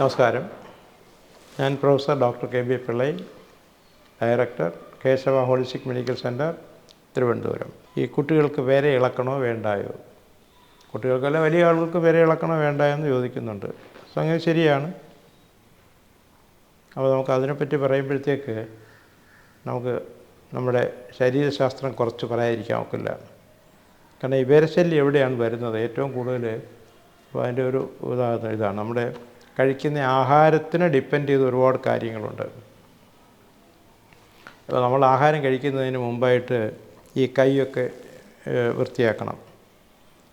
നമസ്കാരം. ഞാൻ professor doctor K B Pillai director Keshava holistic medical centre Thiruvananthapuram. ഈ കുട്ടികൾക്ക് വേറെ ഇളക്കണോ വേണ്ടായോ? കുട്ടികൾക്കല്ല വലിയ ആളുകൾക്ക് വേറെ ഇളക്കണോ വേണ്ടായോ എന്ന് ചോദിക്കുന്നുണ്ട്. സംഗതി ശരിയാണ്. അപ്പോൾ നമുക്ക് അതിനെപ്പറ്റി പറയുമ്പോഴത്തേക്ക് നമുക്ക് നമ്മുടെ ശരീരശാസ്ത്രം കുറച്ച് പറയാതിരിക്കാൻ ഒക്കില്ല കാരണം ഈ വേരശല്യം എവിടെയാണ് വരുന്നത്? ഏറ്റവും കൂടുതൽ അപ്പോൾ അതിന്റെ ഒരു ഉദാഹരണം ഇതാണ്. നമ്മുടെ കഴിക്കുന്ന ആഹാരത്തിനെ ഡിപ്പെൻഡ് ചെയ്ത് ഒരുപാട് കാര്യങ്ങളുണ്ട്. അപ്പോൾ നമ്മൾ ആഹാരം കഴിക്കുന്നതിന് മുമ്പായിട്ട് ഈ കൈയൊക്കെ വൃത്തിയാക്കണം.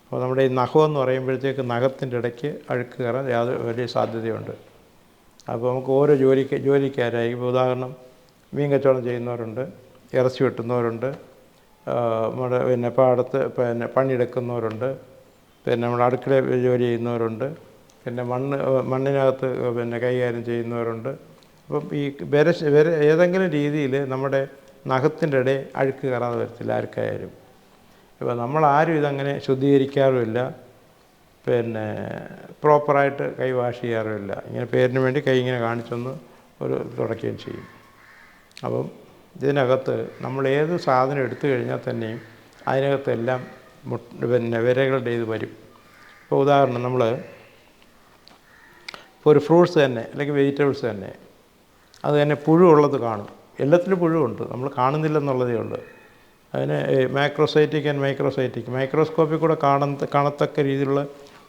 അപ്പോൾ നമ്മുടെ ഈ നഖം എന്ന് പറയുമ്പോഴത്തേക്ക് നഖത്തിന്റെ ഇടയ്ക്ക് അഴുക്ക് കയറാൻ യാതൊരു വലിയ സാധ്യതയുണ്ട്. അപ്പോൾ നമുക്ക് ഓരോ ജോലിക്ക് ജോലിക്കാരായി ഉദാഹരണം മീൻ കച്ചവടം ചെയ്യുന്നവരുണ്ട് ഇറച്ചി വെട്ടുന്നവരുണ്ട് നമ്മുടെ പിന്നെ പാടത്ത് പിന്നെ പണിയെടുക്കുന്നവരുണ്ട് പിന്നെ നമ്മുടെ അടുക്കള ജോലി ചെയ്യുന്നവരുണ്ട്. പിന്നെ മണ്ണ് മണ്ണിനകത്ത് പിന്നെ കൈകാര്യം ചെയ്യുന്നവരുണ്ട്. അപ്പം ഈ വിര വിര ഏതെങ്കിലും രീതിയിൽ നമ്മുടെ നഖത്തിന്റെ ഇടയിൽ അഴുക്ക് കയറാതെ വരത്തില്ല ആർക്കായാലും. ഇപ്പോൾ നമ്മളാരും ഇതങ്ങനെ ശുദ്ധീകരിക്കാറുമില്ല. പിന്നെ പ്രോപ്പറായിട്ട് കൈ വാഷ് ചെയ്യാറുമില്ല. ഇങ്ങനെ പേരിന് വേണ്ടി കൈ ഇങ്ങനെ കാണിച്ചൊന്ന് ഒരു തുടയ്ക്കുകയും ചെയ്യും. അപ്പം ഇതിനകത്ത് നമ്മൾ ഏത് സാധനം എടുത്തു കഴിഞ്ഞാൽ തന്നെയും അതിനകത്തെല്ലാം പിന്നെ വിരകളുടെ ഇത് വരും. ഇപ്പോൾ ഉദാഹരണം നമ്മൾ ഇപ്പോൾ ഒരു ഫ്രൂട്ട്സ് തന്നെ അല്ലെങ്കിൽ വെജിറ്റബിൾസ് തന്നെ അത് തന്നെ പുഴു ഉള്ളത് കാണും. എല്ലാത്തിലും പുഴുവുണ്ട്. നമ്മൾ കാണുന്നില്ലെന്നുള്ളതേ ഉള്ളൂ. അതിന് മാക്രോസൈറ്റിക് ആൻഡ് മൈക്രോസൈറ്റിക് മൈക്രോസ്കോപ്പിൽ കൂടെ കാണുന്ന കാണത്തക്ക രീതിയിലുള്ള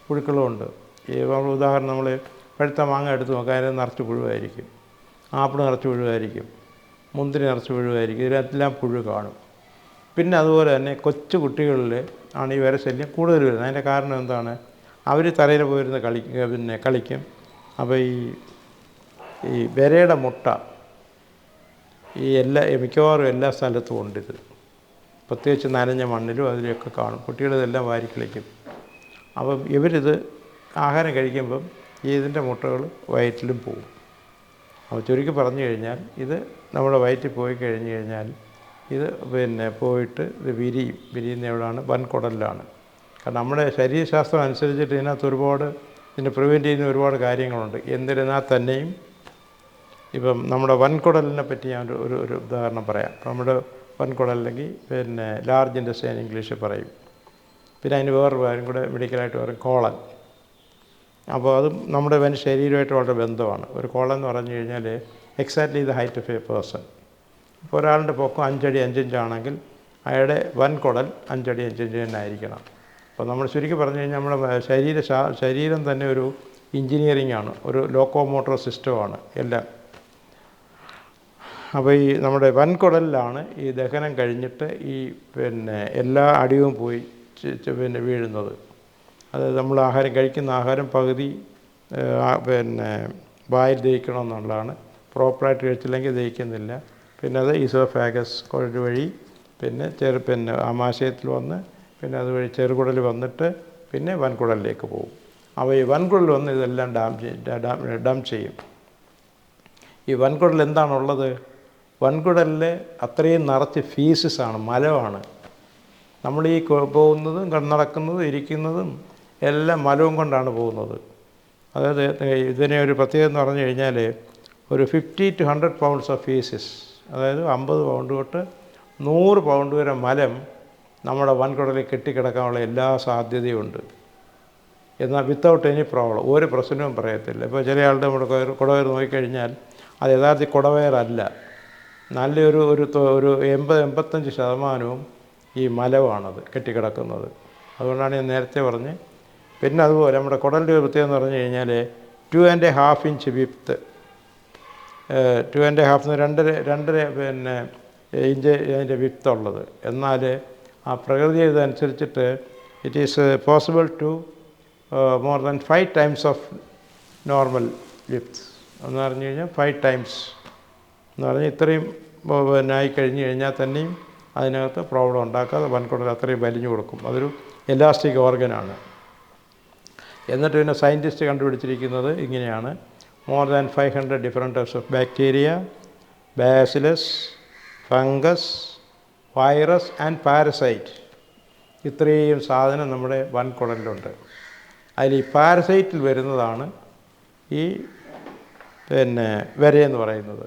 പുഴുക്കളുമുണ്ട്. ഈ ഉദാഹരണം നമ്മൾ പഴുത്ത മാങ്ങ എടുത്ത് നോക്കാം. അതിന് നിറച്ച് പുഴുവായിരിക്കും. ആപ്പിൾ നിറച്ച് പുഴുവായിരിക്കും. മുന്തിരി നിറച്ച് പുഴുവായിരിക്കും. ഇതിലെല്ലാം പുഴു കാണും. പിന്നെ അതുപോലെ തന്നെ കൊച്ചു കുട്ടികളിൽ ആണ് ഈ വരശല്യം കൂടുതൽ വരുന്നത്. അതിന്റെ കാരണം എന്താണ്? അവർ തലയിൽ പോയിരുന്ന് കളി പിന്നെ കളിക്കും. അപ്പോൾ ഈ ഈ വിരയുടെ മുട്ട ഈ എല്ലാ മിക്കവാറും എല്ലാ സ്ഥലത്തും ഉണ്ടിത് പ്രത്യേകിച്ച് നനഞ്ഞ മണ്ണിലും അതിലൊക്കെ കാണും. കുട്ടികളിതെല്ലാം വാരി കളിക്കും. അപ്പം ഇവരിത് ആഹാരം കഴിക്കുമ്പം ഈ ഇതിന്റെ മുട്ടകൾ വയറ്റിലും പോകും അപ്പോൾ ചുരുക്കി പറഞ്ഞു കഴിഞ്ഞാൽ ഇത് നമ്മുടെ വയറ്റിൽ പോയി കഴിഞ്ഞ് കഴിഞ്ഞാൽ ഇത് പിന്നെ പോയിട്ട് ഇത് വിരിയും. വിരിയുന്ന എവിടെയാണ്? വൻകുടലിലാണ്. കാരണം നമ്മുടെ ശരീരശാസ്ത്രം അനുസരിച്ചിട്ട് ഇതിനകത്ത് ഒരുപാട് ഇതിനെ പ്രിവെന്റ് ചെയ്യുന്ന ഒരുപാട് കാര്യങ്ങളുണ്ട്. എന്നിരുന്നാൽ തന്നെയും ഇപ്പം നമ്മുടെ വൻകുടലിനെ പറ്റി ഞാൻ ഒരു ഒരു ഒരു ഉദാഹരണം പറയാം. ഇപ്പം നമ്മുടെ വൻകുടൽ അല്ലെങ്കിൽ പിന്നെ ലാർജ് ഇൻഡസ്ട്രിയൻ ഇംഗ്ലീഷിൽ പറയും. പിന്നെ അതിന് വേറൊരു കാര്യം കൂടെ മെഡിക്കലായിട്ട് പറയും കോളൻ അപ്പോൾ അതും നമ്മുടെ വൻ ശരീരമായിട്ട് വളരെ ബന്ധമാണ്. ഒരു കോളൻ എന്ന് പറഞ്ഞു കഴിഞ്ഞാൽ exactly the height of a person ഇപ്പോൾ ഒരാളുടെ പൊക്കം അഞ്ചടി അഞ്ചിഞ്ചാണെങ്കിൽ അയാളുടെ വൻകുടൽ അഞ്ചടി അഞ്ചിഞ്ച് തന്നെ ആയിരിക്കണം. അപ്പോൾ നമ്മൾ ശരിക്കും പറഞ്ഞു കഴിഞ്ഞാൽ നമ്മുടെ ശരീര ശരീരം തന്നെ ഒരു എഞ്ചിനീയറിംഗ് ആണ് ഒരു ലോക്കോമോട്ടർ സിസ്റ്റമാണ് എല്ലാം. അപ്പോൾ ഈ നമ്മുടെ വൻകുടലിലാണ് ഈ ദഹനം കഴിഞ്ഞിട്ട് ഈ പിന്നെ എല്ലാ അടിവും പോയി പിന്നെ വീഴുന്നത്. അതായത് നമ്മൾ ആഹാരം കഴിക്കുന്ന ആഹാരം പകുതി പിന്നെ വായിൽ ദഹിക്കണം എന്നുള്ളതാണ് പ്രോപ്പറായിട്ട് കഴിച്ചില്ലെങ്കിൽ ദഹിക്കുന്നില്ല. പിന്നെ അത് ഈസോഫാഗസ് വഴി പിന്നെ ചെറു പിന്നെ ആമാശയത്തിൽ വന്ന് പിന്നെ അതുവഴി ചെറുകുടൽ വന്നിട്ട് പിന്നെ വൻകുടലിലേക്ക് പോകും. അപ്പോൾ ഈ വൻകുടൽ വന്ന് ഇതെല്ലാം ഡാം ഡാം ഡം ചെയ്യും. ഈ വൻകുടൽ എന്താണുള്ളത്? വൻകുടലിൽ അത്രയും നിറച്ച് ഫീസസാണ് മലമാണ്. നമ്മൾ ഈ പോകുന്നതും നടക്കുന്നതും ഇരിക്കുന്നതും എല്ലാം മലവും കൊണ്ടാണ് പോകുന്നത്. അതായത് ഇതിനെ ഒരു പ്രത്യേകത എന്ന് പറഞ്ഞു കഴിഞ്ഞാൽ ഒരു fifty to hundred pounds of faeces അതായത് അമ്പത് പൗണ്ട് തൊട്ട് നൂറ് പൗണ്ട് വരെ മലം നമ്മുടെ വൻകുടലിൽ കെട്ടിക്കിടക്കാനുള്ള എല്ലാ സാധ്യതയുമുണ്ട്. എന്നാൽ വിത്തൗട്ട് എനി പ്രോബ്ലം ഒരു പ്രശ്നവും പറയത്തില്ല. ഇപ്പോൾ ചില ആളുടെ നമ്മുടെ കുടവയർ നോക്കിക്കഴിഞ്ഞാൽ അത് യഥാർത്ഥത്തിൽ കുടവയറല്ല നല്ലൊരു ഒരു ഒരു എൺപത് എൺപത്തഞ്ച് ശതമാനവും ഈ മലവാണത് കെട്ടിക്കിടക്കുന്നത്. അതുകൊണ്ടാണ് ഞാൻ നേരത്തെ പറഞ്ഞ് പിന്നെ അതുപോലെ നമ്മുടെ കുടലിന്റെ ഒരു എന്ന് പറഞ്ഞു കഴിഞ്ഞാൽ two and a half inch with two and a half രണ്ടര രണ്ടര പിന്നെ ഇഞ്ച് അതിന്റെ വിത്ത് ഉള്ളത്. എന്നാൽ ആ പ്രകൃതി ഇതനുസരിച്ചിട്ട് it is possible to more than five times of normal with എന്ന് പറഞ്ഞു കഴിഞ്ഞാൽ ഫൈവ് ടൈംസ് എന്ന് പറഞ്ഞാൽ ഇത്രയും പിന്നെ ആയി കഴിഞ്ഞ് കഴിഞ്ഞാൽ തന്നെയും അതിനകത്ത് പ്രോബ്ലം ഉണ്ടാക്കാതെ വൻകുടൽ അത്രയും വലിഞ്ഞു കൊടുക്കും. അതൊരു എലാസ്റ്റിക് ഓർഗനാണ് എന്നിട്ട് പിന്നെ സയന്റിസ്റ്റ് കണ്ടുപിടിച്ചിരിക്കുന്നത് ഇങ്ങനെയാണ്. More than five hundred different types of bacteria bacillus fungus virus and parasite. ഇത്രയും സാധനം നമ്മുടെ വൻകുടലിലുണ്ട് അതിൽ ഈ പാരസൈറ്റിൽ വരുന്നതാണ് ഈ പിന്നെ വരയെന്ന് പറയുന്നത്.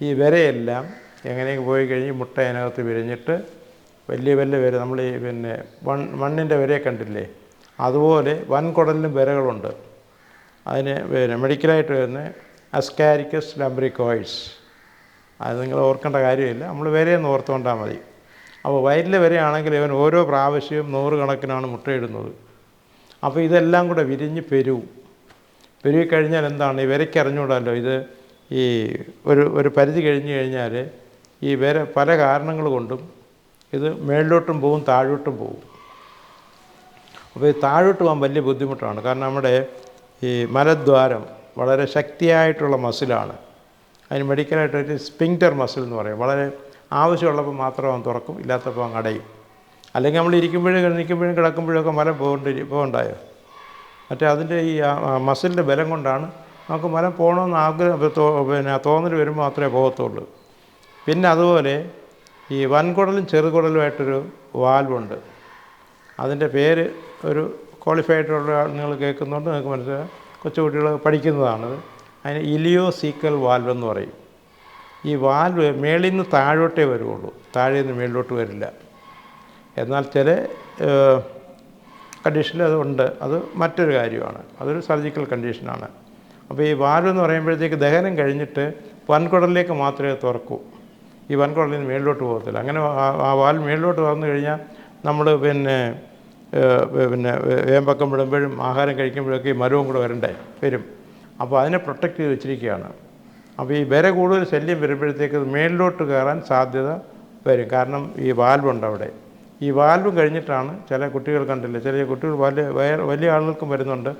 ഈ വരയെല്ലാം എങ്ങനെയൊക്കെ പോയി കഴിഞ്ഞ് മുട്ട അതിനകത്ത് വിരിഞ്ഞിട്ട് വലിയ വലിയ വര നമ്മൾ ഈ പിന്നെ മൺ മണ്ണിന്റെ വരയെ കണ്ടില്ലേ? അതുപോലെ വൻകുടലിലും വരകളുണ്ട്. അതിന് പിന്നെ മെഡിക്കലായിട്ട് വരുന്ന അസ്കാരിക്കസ് ലംബ്രിക്കോയിഡ്സ് അത് നിങ്ങൾ ഓർക്കേണ്ട കാര്യമില്ല. നമ്മൾ വരെയെന്ന് ഓർത്തുകൊണ്ടാൽ മതി. അപ്പോൾ വയറ്റിലെ വരെയാണെങ്കിൽ ഇവൻ ഓരോ പ്രാവശ്യവും നൂറുകണക്കിനാണ് മുട്ടയിടുന്നത്. അപ്പോൾ ഇതെല്ലാം കൂടെ വിരിഞ്ഞ് പെരുവും പെരുകി കഴിഞ്ഞാൽ എന്താണ്? ഈ വരയ്ക്ക് അറിഞ്ഞുകൂടാമല്ലോ ഇത് ഈ ഒരു ഒരു പരിധി കഴിഞ്ഞ് കഴിഞ്ഞാൽ ഈ വിര പല കാരണങ്ങൾ കൊണ്ടും ഇത് മേളിലോട്ടും പോവും താഴോട്ടും പോവും. അപ്പോൾ ഈ താഴോട്ട് പോകാൻ വലിയ ബുദ്ധിമുട്ടാണ്. കാരണം നമ്മുടെ ഈ മലദ്വാരം വളരെ ശക്തിയായിട്ടുള്ള മസിലാണ്. അതിന് മെഡിക്കലായിട്ട് ഒരു സ്പിങ്റ്റർ മസിൽ എന്ന് പറയും. വളരെ ആവശ്യമുള്ളപ്പോൾ മാത്രം അവൻ തുറക്കും ഇല്ലാത്തപ്പോൾ അങ്ങ് അടയും. അല്ലെങ്കിൽ നമ്മൾ ഇരിക്കുമ്പോഴും നിൽക്കുമ്പോഴും കിടക്കുമ്പോഴൊക്കെ മലം പോകേണ്ടി പോകണ്ടായോ? മറ്റേ അതിന്റെ ഈ മസിലിന്റെ ബലം കൊണ്ടാണ് നമുക്ക് മലം പോകണമെന്ന് ആഗ്രഹം പിന്നെ തോന്നൽ വരുമ്പോൾ മാത്രമേ പോകത്തുള്ളൂ. പിന്നെ അതുപോലെ ഈ വൻകുടലും ചെറുകുടലുമായിട്ടൊരു വാൽവുണ്ട്. അതിന്റെ പേര് ഒരു ക്വാളിഫൈഡ് ക്വാളിഫൈഡുള്ള നിങ്ങൾ കേൾക്കുന്നുണ്ട് നിങ്ങൾക്ക് മനസ്സിലാക്കാം കൊച്ചുകുട്ടികൾ പഠിക്കുന്നതാണത്. അതിന് ഇലിയോ സീക്കൽ വാൽവ് എന്ന് പറയും. ഈ വാൽവ് മേളിൽ നിന്ന് താഴോട്ടേ വരുള്ളൂ താഴെ നിന്ന് മേളിലോട്ട് വരില്ല. എന്നാൽ ചില കണ്ടീഷനിൽ അതുണ്ട് അത് മറ്റൊരു കാര്യമാണ്. അതൊരു സർജിക്കൽ കണ്ടീഷനാണ് അപ്പോൾ ഈ വാൽവ് എന്ന് പറയുമ്പോഴത്തേക്ക് ദഹനം കഴിഞ്ഞിട്ട് വൻകുടലിലേക്ക് മാത്രമേ തുറക്കൂ. ഈ വൻകുടലിൽ നിന്ന് മേളിലോട്ട് പോകത്തില്ല. അങ്ങനെ ആ- വാൽ മേളിലോട്ട് തുറന്നു കഴിഞ്ഞാൽ നമ്മൾ പിന്നെ പിന്നെ വേമ്പക്കം വിടുമ്പോഴും ആഹാരം കഴിക്കുമ്പോഴൊക്കെ ഈ മരവും കൂടെ വരണ്ടേ? വരും. അപ്പോൾ അതിനെ പ്രൊട്ടക്റ്റ് ചെയ്ത് വെച്ചിരിക്കുകയാണ്. അപ്പോൾ ഈ വിര കൂടുതൽ ശല്യം വരുമ്പോഴത്തേക്ക് അത് മേളിലോട്ട് കയറാൻ സാധ്യത വരും. കാരണം ഈ വാൽവുണ്ട് അവിടെ. ഈ വാൽവ് കഴിഞ്ഞിട്ടാണ് ചില കുട്ടികൾ കണ്ടില്ല? ചില കുട്ടികൾ വലിയ വലിയ ആളുകൾക്കും വരുന്നുണ്ട്.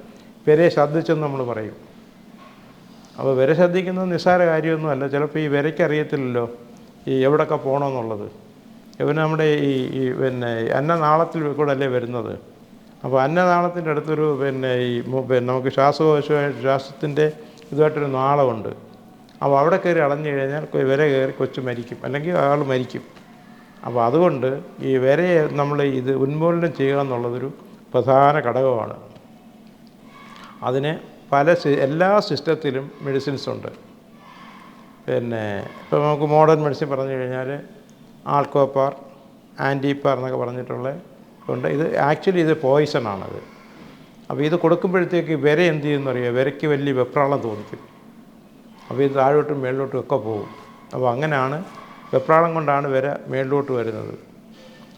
വിരയെ ശ്രദ്ധിച്ചെന്ന് നമ്മൾ പറയും. അപ്പോൾ വിര ശ്രദ്ധിക്കുന്നത് നിസ്സാര കാര്യമൊന്നുമല്ല ചിലപ്പോൾ ഈ വിരയ്ക്ക് അറിയത്തില്ലല്ലോ ഈ എവിടെയൊക്കെ പോകണമെന്നുള്ളത്. ഇവന് നമ്മുടെ ഈ ഈ പിന്നെ അന്നനാളത്തിൽ കൂടെ അല്ലേ വരുന്നത്? അപ്പോൾ അന്നനാളത്തിന്റെ അടുത്തൊരു പിന്നെ ഈ പിന്നെ നമുക്ക് ശ്വാസകോശമായിട്ട് ശ്വാസത്തിന്റെ ഇതുമായിട്ടൊരു നാളമുണ്ട്. അപ്പോൾ അവിടെ കയറി അടഞ്ഞു കഴിഞ്ഞാൽ വരെ വിര കയറി കൊച്ചു മരിക്കും. അല്ലെങ്കിൽ അയാൾ മരിക്കും. അപ്പോൾ അതുകൊണ്ട് ഈ വിരയെ നമ്മൾ ഇത് ഉന്മൂലനം ചെയ്യുക എന്നുള്ളതൊരു പ്രധാന ഘടകമാണ്. അതിന് പല എല്ലാ സിസ്റ്റത്തിലും മെഡിസിൻസ് ഉണ്ട്. പിന്നെ ഇപ്പോൾ നമുക്ക് മോഡേൺ മെഡിസിൻ പറഞ്ഞു കഴിഞ്ഞാൽ ആൾക്കോപ്പാർ ആന്റിപ്പാർ എന്നൊക്കെ പറഞ്ഞിട്ടുള്ള ഉണ്ട് ഇത് ആക്ച്വലി ഇത് പോയിസൺ ആണത്. അപ്പോൾ ഇത് കൊടുക്കുമ്പോഴത്തേക്ക് വിര എന്ത് ചെയ്യുമെന്ന് അറിയാം? വിരയ്ക്ക് വലിയ വെപ്രാളം തോന്നിക്കും. അപ്പോൾ ഇത് താഴോട്ടും മേളിലോട്ടും ഒക്കെ പോകും. അപ്പോൾ അങ്ങനെയാണ് വെപ്രാളം കൊണ്ടാണ് വിര മേളിലോട്ട് വരുന്നത്.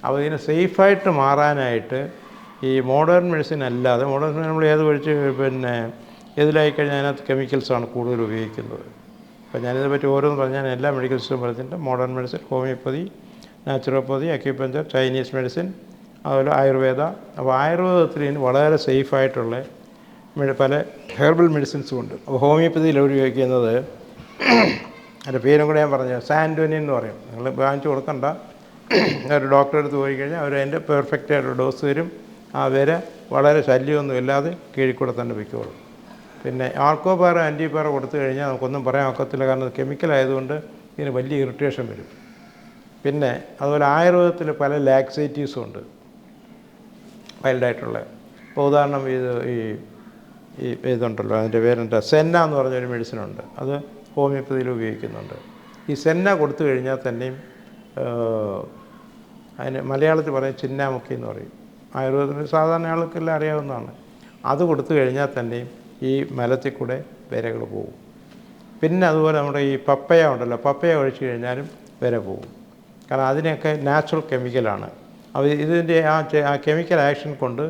അപ്പോൾ ഇതിന് സേഫായിട്ട് മാറാനായിട്ട് ഈ മോഡേൺ മെഡിസിൻ അല്ലാതെ മോഡേൺ മെഡിസിൻ നമ്മൾ ഏത് കഴിച്ച് പിന്നെ ഏതിലായി കഴിഞ്ഞാൽ അതിനകത്ത് കെമിക്കൽസാണ് കൂടുതൽ ഉപയോഗിക്കുന്നത്. അപ്പോൾ ഞാനിതിനെ പറ്റി ഓരോന്ന് പറഞ്ഞാൽ എല്ലാ മെഡിക്കൽ സിസ്റ്റം പറഞ്ഞിട്ടുണ്ട് modern medicine homeopathy naturopathy acupuncture Chinese medicine അതുപോലെ ആയുർവേദ. അപ്പോൾ ആയുർവേദത്തിൽ വളരെ സേഫായിട്ടുള്ള പല ഹെർബൽ മെഡിസിൻസും ഉണ്ട്. അപ്പോൾ ഹോമിയോപ്പതിയിൽ ഉപയോഗിക്കുന്നത് അതിന്റെ പേരും കൂടെ ഞാൻ പറഞ്ഞു സാൻഡോനിയൻ എന്ന് പറയും. നിങ്ങൾ വാങ്ങിച്ചു കൊടുക്കണ്ട. ഒരു ഡോക്ടറെ അടുത്ത് പോയി കഴിഞ്ഞാൽ അവർ അതിന്റെ പെർഫെക്റ്റ് ആയിട്ടുള്ള ഡോസ് തരും. ആ വിര വളരെ ശല്യമൊന്നും ഇല്ലാതെ കീഴിക്കൂടെ കൂടെ തന്നെ വയ്ക്കുള്ളൂ പിന്നെ ആൾക്കോപാറ ആന്റിപാറ കൊടുത്തു കഴിഞ്ഞാൽ നമുക്കൊന്നും പറയാൻ ഒക്കത്തില്ല. കാരണം കെമിക്കൽ ആയതുകൊണ്ട് ഇതിന് വലിയ ഇറിറ്റേഷൻ വരും. പിന്നെ അതുപോലെ ആയുർവേദത്തിൽ പല ലാക്സേറ്റീവ്സും ഉണ്ട്. വൈൽഡായിട്ടുള്ള. ഇപ്പോൾ ഉദാഹരണം ഇത് ഈ ഈ ഇതുണ്ടല്ലോ അതിന്റെ പേരെന്താ? സെന്ന എന്ന് പറഞ്ഞൊരു മെഡിസിൻ ഉണ്ട് അത് ഹോമിയോപ്പതിയിൽ ഉപയോഗിക്കുന്നുണ്ട്. ഈ സെന്ന കൊടുത്തു കഴിഞ്ഞാൽ തന്നെയും അതിന് മലയാളത്തിൽ പറയും ചിന്നാമുക്കി എന്ന് പറയും. ആയുർവേദത്തിൽ സാധാരണ ആൾക്കെല്ലാം അറിയാവുന്നതാണ്. അത് കൊടുത്തു കഴിഞ്ഞാൽ തന്നെയും ഈ മലത്തിൽ കൂടെ വിരകൾ പോകും പിന്നെ അതുപോലെ നമ്മുടെ ഈ പപ്പയ ഉണ്ടല്ലോ പപ്പയ ഒഴിച്ചു കഴിഞ്ഞാലും വിര പോകും കാരണം അതിനൊക്കെ നാച്ചുറൽ കെമിക്കലാണ്. അപ്പോൾ ഇതിന്റെ ആ കെമിക്കൽ ആക്ഷൻ കൊണ്ട്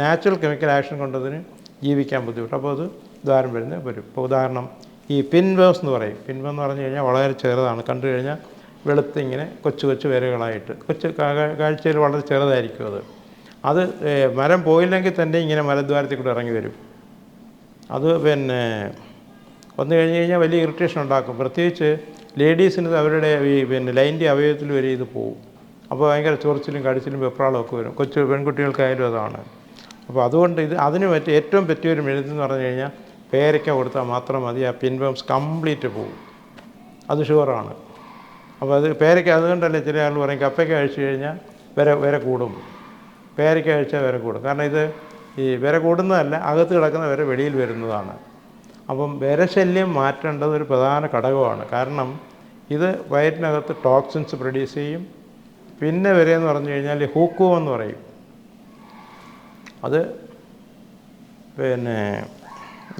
നാച്ചുറൽ കെമിക്കൽ ആക്ഷൻ കൊണ്ട് അതിന് ജീവിക്കാൻ ബുദ്ധിമുട്ട്. അപ്പോൾ അത് ദ്വാരം വരുന്നത് വരും. ഇപ്പോൾ ഉദാഹരണം ഈ പിൻവേവ്സ് എന്ന് പറയും. പിൻവ എന്ന് പറഞ്ഞു കഴിഞ്ഞാൽ വളരെ ചെറുതാണ്. കണ്ടു കഴിഞ്ഞാൽ വെളുത്തിങ്ങനെ കൊച്ചു കൊച്ചു വേരുകളായിട്ട്. കൊച്ചു കാഴ്ചയിൽ വളരെ ചെറുതായിരിക്കും അത്. അത് മരം പോയില്ലെങ്കിൽ തന്നെ ഇങ്ങനെ മലദ്വാരത്തിൽ കൂടെ ഇറങ്ങി വരും. അത് പിന്നെ വന്നു കഴിഞ്ഞ് കഴിഞ്ഞാൽ വലിയ ഇറിറ്റേഷൻ ഉണ്ടാക്കും. പ്രത്യേകിച്ച് ലേഡീസിന് അവരുടെ ഈ പിന്നെ ലൈന്റെ അവയവത്തിൽ വരെ ഇത് പോകും അപ്പോൾ ഭയങ്കര ചൊറിച്ചിലും കടിച്ചിലും വെപ്രാളും ഒക്കെ വരും. കൊച്ചു പെൺകുട്ടികൾക്കായാലും അതാണ്. അപ്പോൾ അതുകൊണ്ട് ഇത് അതിന് പറ്റിയ ഏറ്റവും പറ്റിയൊരു മെഴുതെന്ന് പറഞ്ഞു കഴിഞ്ഞാൽ പേരയ്ക്ക കൊടുത്താൽ മാത്രം മതി ആ പിൻബംസ് കംപ്ലീറ്റ് പോകും അത് ഷുവറാണ്. അപ്പോൾ അത് പേരയ്ക്ക അതുകൊണ്ടല്ലേ ചില ആൾ പറയും കപ്പയ്ക്ക കഴിച്ചു കഴിഞ്ഞാൽ വിര വിര കൂടും. പേരയ്ക്ക കഴിച്ചാൽ വിര കൂടും. കാരണം ഇത് ഈ വിര കൂടുന്നതല്ല അകത്ത് കിടക്കുന്ന വിര വെളിയിൽ വരുന്നതാണ്. അപ്പം വിരശല്യം മാറ്റേണ്ടത് ഒരു പ്രധാന ഘടകമാണ്. കാരണം ഇത് വയറ്റിനകത്ത് ടോക്സിൻസ് പ്രൊഡ്യൂസ് ചെയ്യും പിന്നെ വരെ എന്ന് പറഞ്ഞു കഴിഞ്ഞാൽ ഹൂക്കോ എന്ന് പറയും. അത് പിന്നെ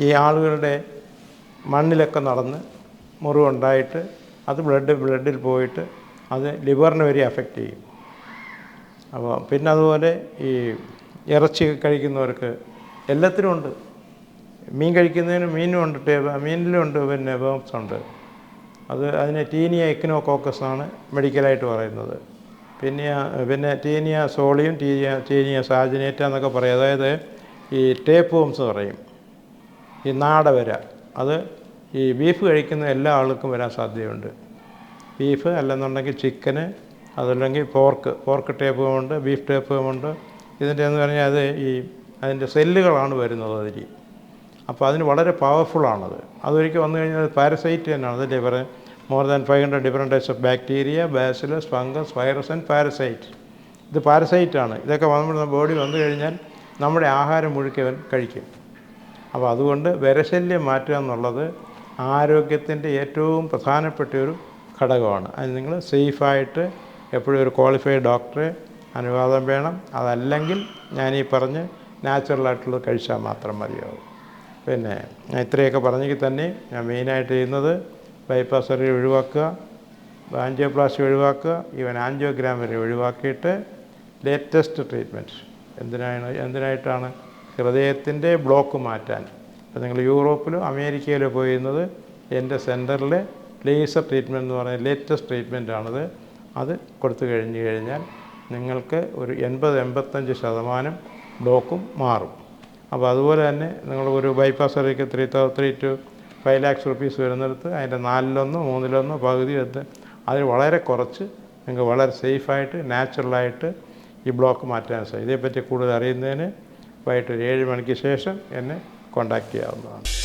ഈ ആളുകളുടെ മണ്ണിലൊക്കെ നടന്ന് മുറിവുണ്ടായിട്ട് അത് ബ്ലഡ് ബ്ലഡിൽ പോയിട്ട് അത് ലിവറിനെ വരെ അഫക്റ്റ് ചെയ്യും. അപ്പോൾ പിന്നെ അതുപോലെ ഈ ഇറച്ചി കഴിക്കുന്നവർക്ക് എല്ലാത്തിനും ഉണ്ട്. മീൻ കഴിക്കുന്നതിന് മീനും ഉണ്ട് ടേ മീനിലും ഉണ്ട് പിന്നെ വേംസ് ഉണ്ട്. അത് അതിനെ ടീനിയ എക്കിനോകോക്കസ് ആണ് മെഡിക്കലായിട്ട് പറയുന്നത്. പിന്നെ പിന്നെ ടീനിയ സോളിയും ടീനിയ ടീനിയ സാജിനേറ്റ എന്നൊക്കെ പറയും. അതായത് ഈ ടേപ്പ് വേംസ് പറയും. ഈ നാടവര അത് ഈ ബീഫ് കഴിക്കുന്ന എല്ലാ ആൾക്കും വരാൻ സാധ്യതയുണ്ട്. ബീഫ് അല്ലെന്നുണ്ടെങ്കിൽ ചിക്കന് അതല്ലെങ്കിൽ പോർക്ക് പോർക്ക് ടേപ്പ് ഉണ്ട് ബീഫ് ടേപ്പ് ഉണ്ട്. ഇതിന്റെ എന്ന് പറഞ്ഞാൽ അത് ഈ അതിന്റെ സെല്ലുകളാണ് വരുന്നത് അതിൽ. അപ്പോൾ അതിന് വളരെ പവർഫുള്ളാണത് അതൊരിക്കൽ വന്നു കഴിഞ്ഞാൽ പാരസൈറ്റ് തന്നെയാണ്. അതിന്റെ പറയാൻ more than five hundred different types of bacteria bacillus fungus virus and parasite ഇത് പാരസൈറ്റാണ് ഇതൊക്കെ നമ്മുടെ ബോഡി വന്നു കഴിഞ്ഞാൽ നമ്മുടെ ആഹാരം മുഴുക്കവൻ കഴിക്കും. അപ്പോൾ അതുകൊണ്ട് വിരശല്യം മാറ്റുക എന്നുള്ളത് ആരോഗ്യത്തിന്റെ ഏറ്റവും പ്രധാനപ്പെട്ട ഒരു ഘടകമാണ്. അത് നിങ്ങൾ സേഫായിട്ട് എപ്പോഴും ഒരു ക്വാളിഫൈഡ് ഡോക്ടറെ അനുവാദം വേണം. അതല്ലെങ്കിൽ ഞാൻ ഈ പറഞ്ഞ് നാച്ചുറലായിട്ടുള്ളത് കഴിച്ചാൽ മാത്രം മതിയാവും. പിന്നെ ഇത്രയൊക്കെ പറഞ്ഞെങ്കിൽ തന്നെ ഞാൻ മെയിനായിട്ട് ചെയ്യുന്നത് ബൈപ്പാസ് സർജറി ഒഴിവാക്കുക. ആൻജിയോപ്ലാസ്റ്റി ഒഴിവാക്കുക. ഈവൻ ആൻജിയോഗ്രാം വരെ ഒഴിവാക്കിയിട്ട് ലേറ്റസ്റ്റ് ട്രീറ്റ്മെന്റ് എന്തിനാണ് എന്തിനായിട്ടാണ് ഹൃദയത്തിന്റെ ബ്ലോക്ക് മാറ്റാൻ? അപ്പോൾ നിങ്ങൾ യൂറോപ്പിലോ അമേരിക്കയിലോ പോയിരുന്നത് എന്റെ സെന്ററിൽ ലേസർ ട്രീറ്റ്മെന്റ് എന്ന് പറയുന്ന ലേറ്റസ്റ്റ് ട്രീറ്റ്മെന്റ് ആണത്. അത് കൊടുത്തു കഴിഞ്ഞ് കഴിഞ്ഞാൽ നിങ്ങൾക്ക് ഒരു എൺപത് എൺപത്തഞ്ച് ശതമാനം ബ്ലോക്കും മാറും. അപ്പോൾ അതുപോലെ തന്നെ നിങ്ങൾ ഒരു ബൈപ്പാസ് സർജറിക്ക് three three two five lakhs rupees വരുന്നിടത്ത് അതിന്റെ നാലിലൊന്നോ മൂന്നിലൊന്നോ പകുതി എടുത്ത് അതിൽ വളരെ കുറച്ച് നിങ്ങൾക്ക് വളരെ സേഫായിട്ട് നാച്ചുറലായിട്ട് ഈ ബ്ലോക്ക് മാറ്റാൻ സാധിക്കും. ഇതേപ്പറ്റി കൂടുതൽ അറിയുന്നതിന് വൈകിട്ട് ഒരു ഏഴ് മണിക്ക് ശേഷം എന്നെ കോൺടാക്റ്റ് ചെയ്യാവുന്നതാണ്.